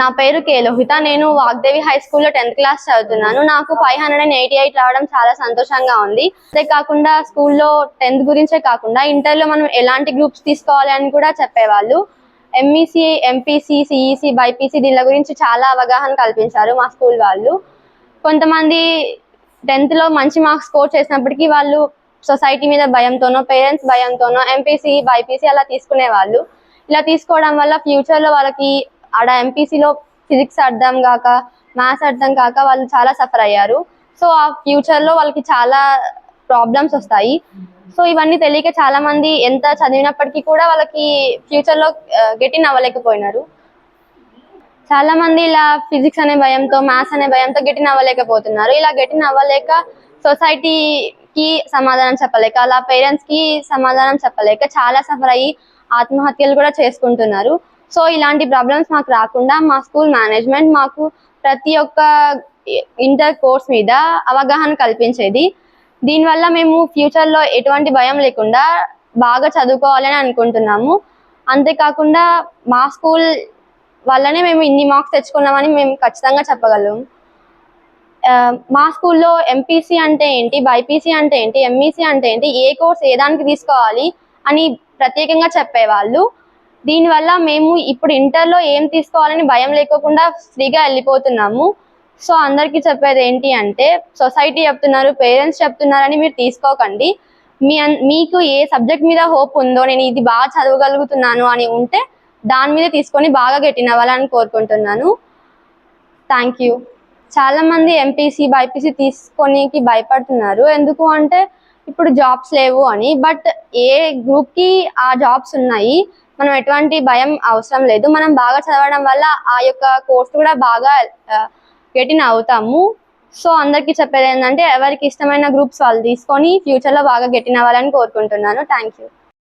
నా పేరు కే లోహిత నేను వాగ్దేవి హై స్కూల్లో టెన్త్ క్లాస్ చదువుతున్నాను. నాకు five hundred and eighty eight రావడం చాలా సంతోషంగా ఉంది. అదే కాకుండా స్కూల్లో టెన్త్ గురించే కాకుండా ఇంటర్లో మనం ఎలాంటి గ్రూప్స్ తీసుకోవాలి అని కూడా చెప్పేవాళ్ళు. MEC MEC MPC CEC BiPC దీని గురించి చాలా అవగాహన కల్పించారు మా స్కూల్ వాళ్ళు. కొంతమంది టెన్త్లో మంచి మార్క్స్ స్కోర్ చేసినప్పటికీ వాళ్ళు సొసైటీ మీద భయంతోనో పేరెంట్స్ భయంతోనో ఎంపీసీ బైపీసీ అలా తీసుకునే వాళ్ళు ఇలా తీసుకోవడం వల్ల ఫ్యూచర్లో వాళ్ళకి ఆడ ఎంపీసీలో ఫిజిక్స్ అర్థం కాక మ్యాథ్స్ అర్థం కాక వాళ్ళు చాలా సఫర్ అయ్యారు. సో ఆ ఫ్యూచర్లో వాళ్ళకి చాలా ప్రాబ్లమ్స్ వస్తాయి. సో ఇవన్నీ తెలియక చాలా మంది ఎంత చదివినప్పటికీ కూడా వాళ్ళకి ఫ్యూచర్లో గెటిన్ గెట్ ఇన్ అవ్వలేకపోయినారు. చాలా మంది ఇలా ఫిజిక్స్ అనే భయంతో మ్యాథ్స్ అనే భయంతో గెటిన్ అవ్వలేకపోతున్నారు. ఇలా గెటిన్ అవ్వలేక సొసైటీకి సమాధానం చెప్పలేక అలా పేరెంట్స్కి సమాధానం చెప్పలేక చాలా సఫర్ అయ్యి ఆత్మహత్యలు కూడా చేసుకుంటున్నారు. సో ఇలాంటి ప్రాబ్లమ్స్ మాకు రాకుండా మా స్కూల్ మేనేజ్మెంట్ మాకు ప్రతి ఒక్క ఇంటర్ కోర్స్ మీద అవగాహన కల్పించేది. దీనివల్ల మేము ఫ్యూచర్లో ఎటువంటి భయం లేకుండా బాగా చదువుకోవాలని అనుకుంటున్నాము. అంతేకాకుండా మా స్కూల్ వల్లనే మేము ఇన్ని మార్క్స్ తెచ్చుకున్నామని మేము ఖచ్చితంగా చెప్పగలం. మా స్కూల్లో ఎంపీసీ అంటే ఏంటి బైపీసీ అంటే ఏంటి ఎంఈసీ అంటే ఏంటి ఏ కోర్స్ ఏ దానికి తీసుకోవాలి అని ప్రత్యేకంగా చెప్పేవాళ్ళు. దీనివల్ల మేము ఇప్పుడు ఇంటర్లో ఏం తీసుకోవాలని భయం లేకోకుండా ఫ్రీగా వెళ్ళిపోతున్నాము. సో అందరికీ చెప్పేది ఏంటి అంటే సొసైటీ చెప్తున్నారు పేరెంట్స్ చెప్తున్నారని మీరు తీసుకోకండి. మీ మీకు ఏ సబ్జెక్ట్ మీద హోప్ ఉందో నేను ఇది బాగా చదవగలుగుతున్నాను అని ఉంటే దాని మీద తీసుకొని బాగా గెట్టిన అవ్వాలని కోరుకుంటున్నాను. Thank you. చాలా మంది ఎంపీసీ బైపీసీ తీసుకోనికి భయపడుతున్నారు. ఎందుకు అంటే ఇప్పుడు జాబ్స్ లేవు అని బట్ ఏ గ్రూప్కి ఆ జాబ్స్ ఉన్నాయి మనం ఎటువంటి భయం అవసరం లేదు. మనం బాగా చదవడం వల్ల ఆ యొక్క కోర్స్ కూడా బాగా గెటిన్ అవుతాము. సో అందరికీ చెప్పేది ఏంటంటే ఎవరికి ఇష్టమైన గ్రూప్స్ వాళ్ళు తీసుకొని ఫ్యూచర్లో బాగా గెటిన్ అవ్వాలని కోరుకుంటున్నాను. Thank you